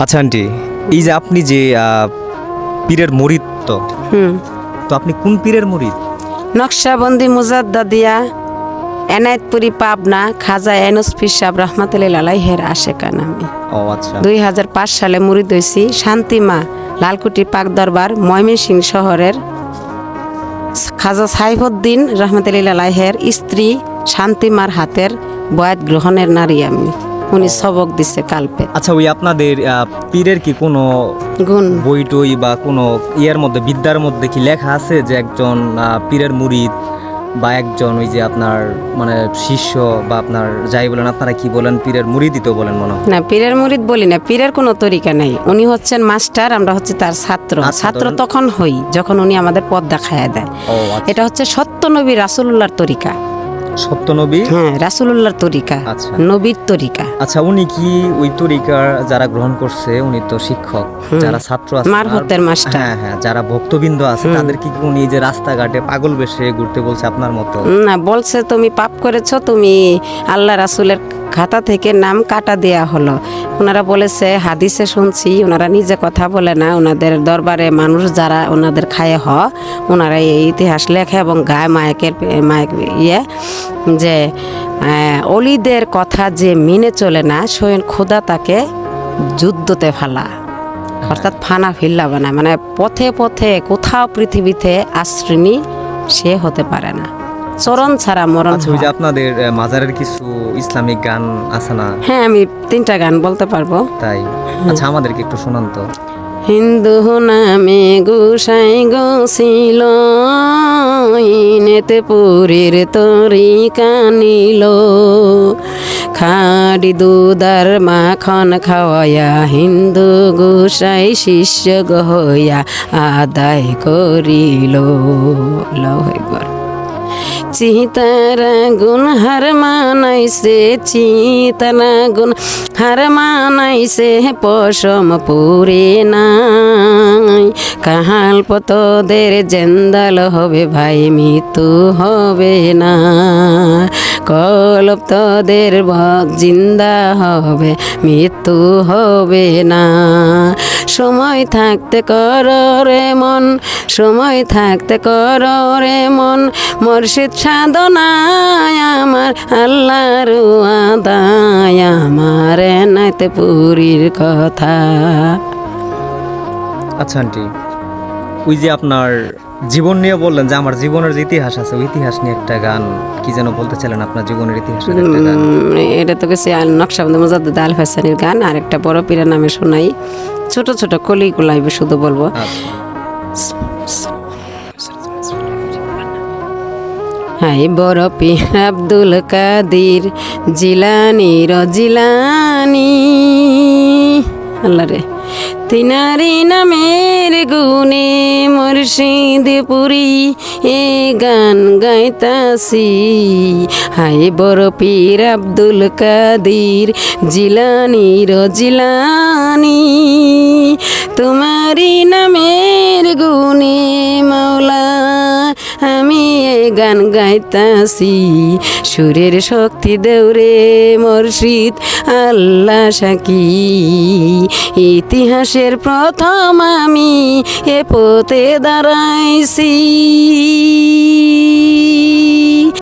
আচ্ছা আন্টি এই যে আপনি যে পীরের মরিদ তো হুম। তো আপনি কোন পীরের মরিদ? নকশাবন্দি মুজাদ্দাদিয়া এনায়েতপুরি পাবনা খাজা এনুস ফিসাব রহমাতুল্লাহ আলাইহের আশেকান আমি ও আচ্ছা। দুই হাজার পাঁচ সালে মুরিদ হয়েছি শান্তিমা লালকুটি পাক দরবার ময়মনসিংহ শহরের খাজা সাইফুদ্দিন রহমতুল্লাহ আলাইহের স্ত্রী শান্তিমার হাতের বয়াত গ্রহণের নারী আমি। উনি সবক দিছে কালপে। আচ্ছা ওই আপনাদের পীরের কি কোনো গুণ? বই টই বা কোনো ইয়ার মধ্যে বিদ্যার মধ্যে কি লেখা আছে যে একজন পীরের মুরিদ বা একজন ওই যে আপনার মানে শিষ্য বা আপনার যাই বলেন আপনারা কি বলেন পীরের মুরিদই তো বলেন মনে না পীরের মুরিদ বলি না পীরের কোনো তরিকা নাই। উনি হচ্ছেন মাস্টার আমরা হচ্ছে তার ছাত্র। আচ্ছা, ছাত্র তখন হই যখন উনি আমাদের পথ দেখায় দেয় আচ্ছা। এটা হচ্ছে সত্য নবী রাসুল্লাহর তরিকা। সত্য নবী? হ্যাঁ রাসুল্লাহর তরিকা আচ্ছা। নবীর তরিকা। আচ্ছা উনি কি ওই তরিকার যারা গ্রহণ করছে উনি তো শিক্ষক যারা ছাত্র আছে মারফতের মাস্টার। হ্যাঁ হ্যাঁ যারা ভক্তবৃন্দ আছে তাদের কি উনি যে রাস্তাঘাটে পাগল বেশে ঘুরতে বলছে আপনার মতো? না বলছে তুমি পাপ করেছ তুমি আল্লাহ রাসুলের খাতা থেকে নাম কাটা দেয়া হলো। ওনারা বলেছে, হাদিসে শুনছি, ওনারা নিজে কথা বলে না, ওনাদের দরবারে মানুষ যারা ওনাদের খায় হ, ওনারা এই ইতিহাস লেখে এবং গায়ে মায়কের, মায়ক ইয়ে যে অলিদের কথা যে মেনে চলে না, স্বয়ং খোদা তাকে যুদ্ধতে ফালা। অর্থাৎ ফানা ফিল্লা বানায়। মানে পথে পথে কোথাও পৃথিবীতে আশ্রিনী সে হতে পারে না। চরণ ছাড়া মরণ আচ্ছা ওই যে আপনাদের মাজারের কিছু ইসলামিক গান আছে না? হ্যাঁ আমি তিনটা গান বলতে পারব। তাই? আচ্ছা আমাদেরকে একটু শোনান তো। হিন্দু নামে গোসাই গছিল ইনেতে পুরীর তরি নিল। খাড়ি দুদার মাখন খাওয়াইয়া হিন্দু গোসাই শিষ্য গহয়া আদায় করিল। লও একবার চিতারা গুণ, হার মানাইছে চিতারা গুণ, হার মানাইছে পশম পুরে নাই। কাহাল পতদের জেন্দাল হবে ভাই, মৃত্যু হবে না। কলপ ভক জিন্দা হবে, মৃত্যু হবে না। সময় থাকতে কর রে মন সময় থাকতে কর রে মন। মর্শিদ সাধনায় আমার আল্লাহর আদায় আমার নাইতে পুরীর কথা। আচ্ছা আন্টি ওই যে আপনার জীবন নিয়ে বললেন যে আমার জীবনের যে ইতিহাস আছে ওই ইতিহাস নিয়ে একটা গান কি যেন বলতে চাইলেন আপনার জীবনের ইতিহাস এটা তো গেছে নকশাবন্দি মোজাদ্দ আল হাসানির গান আর একটা বড় পীরের নামে শোনাই। ছোট ছোট কলি গুলাইবে শুধু বলব। হাই পীর আব্দুল কাদির জিলানি রজিলানি আল্লাহ রে। তিনারি নামের গুনে মুর্শিদ পুরি, এ গান গাইতাসি হাই বড় পীর আব্দুল কাদির, জিলানির জিলানি। তোমারি নামের গুনে মাওলা গান গাইতাছি। সুরের শক্তি দেউরে মর্শিদ আল্লাহ সাকি। ইতিহাসের প্রথম আমি এ পথে দাঁড়াইছি।